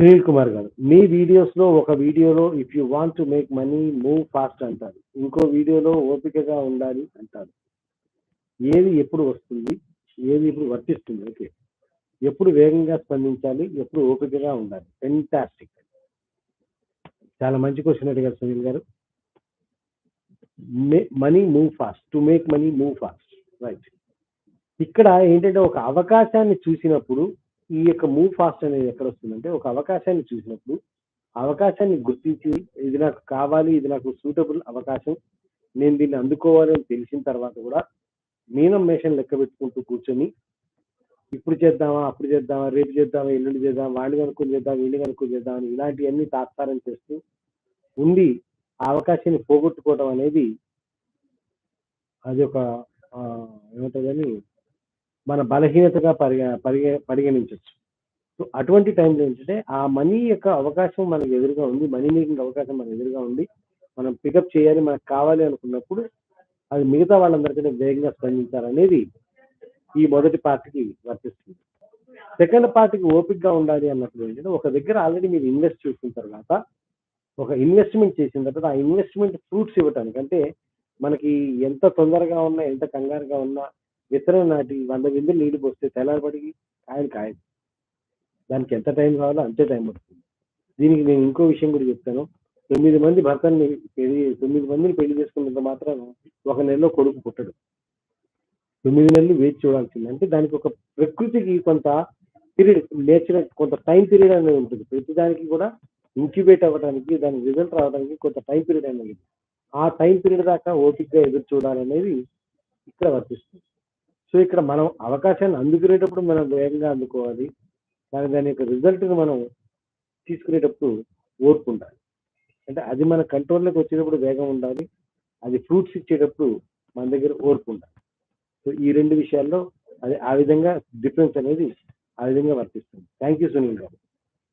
సునీల్ కుమార్ గారు మీ వీడియోస్లో ఒక వీడియోలో if you want to make money move fast అంటారు. ఇంకో వీడియోలో ఓపికగా ఉండాలి అంటారు. ఏది ఎప్పుడు వస్తుంది? ఏది ఇప్పుడు వర్తిస్తుంది? ఓకే. ఎప్పుడు వేగంగా స్పందించాలి? ఎప్పుడు ఓపికగా ఉండాలి? ఫెంటాస్టిక్ చాలా మంచి క్వశ్చన్ అడిగారు Sunil garu. Money move fast to make money move fast right ఇక్కడ ఏంటంటే ఒక అవకాశాన్ని చూసినప్పుడు ఈ యొక్క మూవ్ ఫాస్ట్ అనేది ఎక్కడ వస్తుందంటే ఒక అవకాశాన్ని చూసినప్పుడు అవకాశాన్ని గుర్తించి ఇది నాకు కావాలి ఇది నాకు సూటబుల్ అవకాశం నేను దీన్ని అందుకోవాలి అని తెలిసిన తర్వాత కూడా మీనం మేషన్ లెక్క పెట్టుకుంటూ కూర్చొని ఇప్పుడు చేద్దామా అప్పుడు చేద్దామా రేపు చేద్దామా ఎల్లుండి చేద్దాం వాడిని కనుక్కొని చేద్దాం వీడిని కనుక్కొని చేద్దాం అని ఇలాంటివన్నీ తాత్సారం చేస్తూ ఉండి ఆ అవకాశాన్ని పోగొట్టుకోవడం అనేది అది ఒక ఏమంటుందని మన బలహీనతగా పరిగ పరిగ పరిగణించవచ్చు సో అటువంటి టైంలో ఏంటంటే ఆ మనీ యొక్క అవకాశం మనకు ఎదురుగా ఉంది మనీ మేకింగ్ అవకాశం మనకు ఎదురుగా ఉంది. మనం పికప్ చేయాలి మనకు కావాలి అనుకున్నప్పుడు అది మిగతా వాళ్ళందరికీ వేగంగా స్పందించాలనేది ఈ మొదటి పార్టీకి వర్తిస్తుంది. సెకండ్ పార్టీకి ఓపిక్గా ఉండాలి అన్నప్పుడు ఏంటంటే ఒక దగ్గర ఆల్రెడీ మీరు ఇన్వెస్ట్ చేసిన తర్వాత ఒక ఇన్వెస్ట్మెంట్ చేసిన తర్వాత ఆ ఇన్వెస్ట్మెంట్ ఫ్రూట్స్ ఇవ్వటానికి అంటే మనకి ఎంత తొందరగా ఉన్నా ఎంత కంగారుగా ఉన్నా విత్తనం నాటి వంద విందులు నీళ్ళు పోస్తే తెల్లారిపడికి కాయలు కాయదు దానికి ఎంత టైం కావాలో అంతే టైం పడుతుంది. దీనికి నేను ఇంకో విషయం కూడా చెప్తాను. తొమ్మిది మంది భర్తని పెళ్ళి తొమ్మిది మందిని పెళ్ళి చేసుకున్నంత మాత్రం ఒక నెలలో కొడుకు పుట్టడు. తొమ్మిది నెలలు వేచి చూడాల్సింది. అంటే దానికి ఒక ప్రకృతికి కొంత పీరియడ్ నేచురల్ కొంత టైం పీరియడ్ అనేది ఉంటుంది. ప్రతి దానికి కూడా ఇంక్యుబేట్ అవ్వడానికి దాని రిజల్ట్ రావడానికి కొంత టైం పీరియడ్ అనేది. ఆ టైం పీరియడ్ దాకా ఓపికగా ఎదురు చూడాలనేది ఇక్కడ వర్తిస్తుంది. సో ఇక్కడ మనం అవకాశాన్ని అందుకునేటప్పుడు మనం వేగంగా అందుకోవాలి. కానీ దాని యొక్క రిజల్ట్ని మనం తీసుకునేటప్పుడు ఓర్పు ఉండాలి. అంటే అది మన కంట్రోల్లోకి వచ్చేటప్పుడు వేగం ఉండాలి. అది ఫ్రూట్స్ ఇచ్చేటప్పుడు మన దగ్గర ఓర్పు ఉండాలి. సో ఈ రెండు విషయాల్లో అది ఆ విధంగా డిఫరెన్స్ అనేది ఆ విధంగా వర్తిస్తుంది. థ్యాంక్ యూ సునీల్ గారు.